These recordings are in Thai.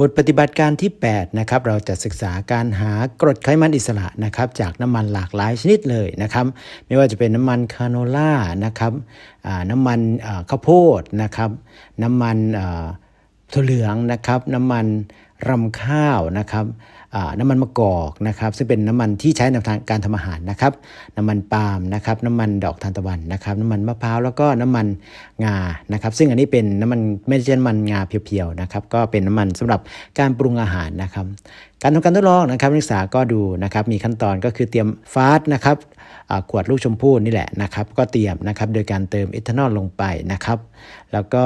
บทปฏิบัติการที่8นะครับเราจะศึกษาการหากรดไขมันอิสระนะครับจากน้ำมันหลากหลายชนิดเลยนะครับไม่ว่าจะเป็นน้ำมันคาโนล่านะครับน้ำมันข้าวโพดนะครับน้ำมันอ ถั่วเหลืองนะครับ น้ำมันรำข้าวนะครับน้ำมันมะกอกนะครับ ซึ่งเป็นน้ำมันที่ใช้ในทางการทำอาหารนะครับ น้ำมันปาล์มนะครับ น้ำมันดอกทานตะวันนะครับ น้ำมันมะพร้าวแล้วก็น้ำมันงานะครับ ซึ่งอันนี้เป็นน้ำมันไม่ใช่น้ำมันงาเพียวๆนะครับ ก็เป็นน้ำมันสำหรับการปรุงอาหารนะครับ การทำการทดลองนะครับนักศึกษาก็ดูนะครับ มีขั้นตอนก็คือเตรียมฟาสนะครับขวดลูกชมพู่นี่แหละนะครับ ก็เตรียมนะครับโดยการเติมเอทานอลลงไปนะครับ แล้วก็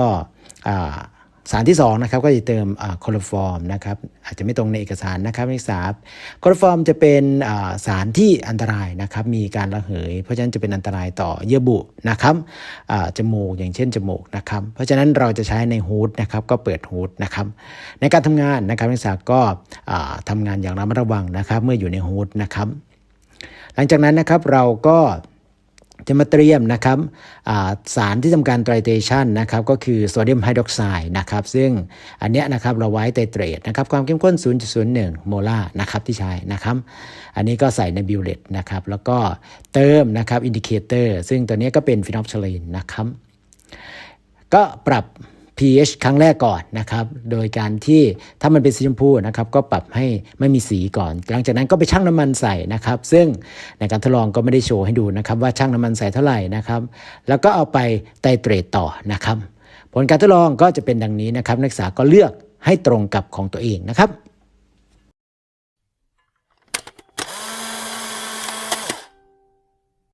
สารที่2นะครับก็จะเติมโคโลฟอร์มนะครับอาจจะไม่ตรงในเอกสารนะครับนักศึกษาโคโลฟอร์มจะเป็นสารที่อันตรายนะครับมีการระเหย เพราะฉะนั้นจะเป็นอันตรายต่อเยื่อบุนะครับจมูกอย่างเช่นจมูกนะครับเพราะฉะนั้นเราจะใช้ในฮูดนะครับก็เปิดฮูดนะครับในการทำงานนะครับนักศึกษาก็อ่าทำงานอย่างระมัดระวังนะครับเมื่ออยู่ในฮูดนะครับหลังจากนั้นนะครับเราก็ จะมาเตรียมนะครับสารที่ทำการไตรเตชันนะครับก็คือโซเดียมไฮดรอกไซด์นะครับซึ่งอันเนี้ยนะครับเราไว้ไตรเตรตนะครับความเข้มข้น 0.01 โมลาร์นะครับที่ใช้นะครับอันนี้ก็ใส่ในบิวเลตนะครับแล้วก็เติมนะครับอินดิเคเตอร์ซึ่งตัวนี้ก็เป็นฟินอลชลีนนะครับก็ปรับ pH ครั้งแรกก่อนนะครับ โดยการที่ถ้ามันเป็นสีชมพูนะครับก็ปรับให้ไม่มีสีก่อน หลังจากนั้นก็ไปชั่งน้ำมันใส่นะครับ ซึ่งในการทดลองก็ไม่ได้โชว์ให้ดูนะครับว่าชั่งน้ำมันใส่เท่าไหร่นะครับ แล้วก็เอาไปไตเตรตต่อนะครับ ผลการทดลองก็จะเป็นดังนี้นะครับ นักศึกษาก็เลือกให้ตรงกับของตัวเองนะครับ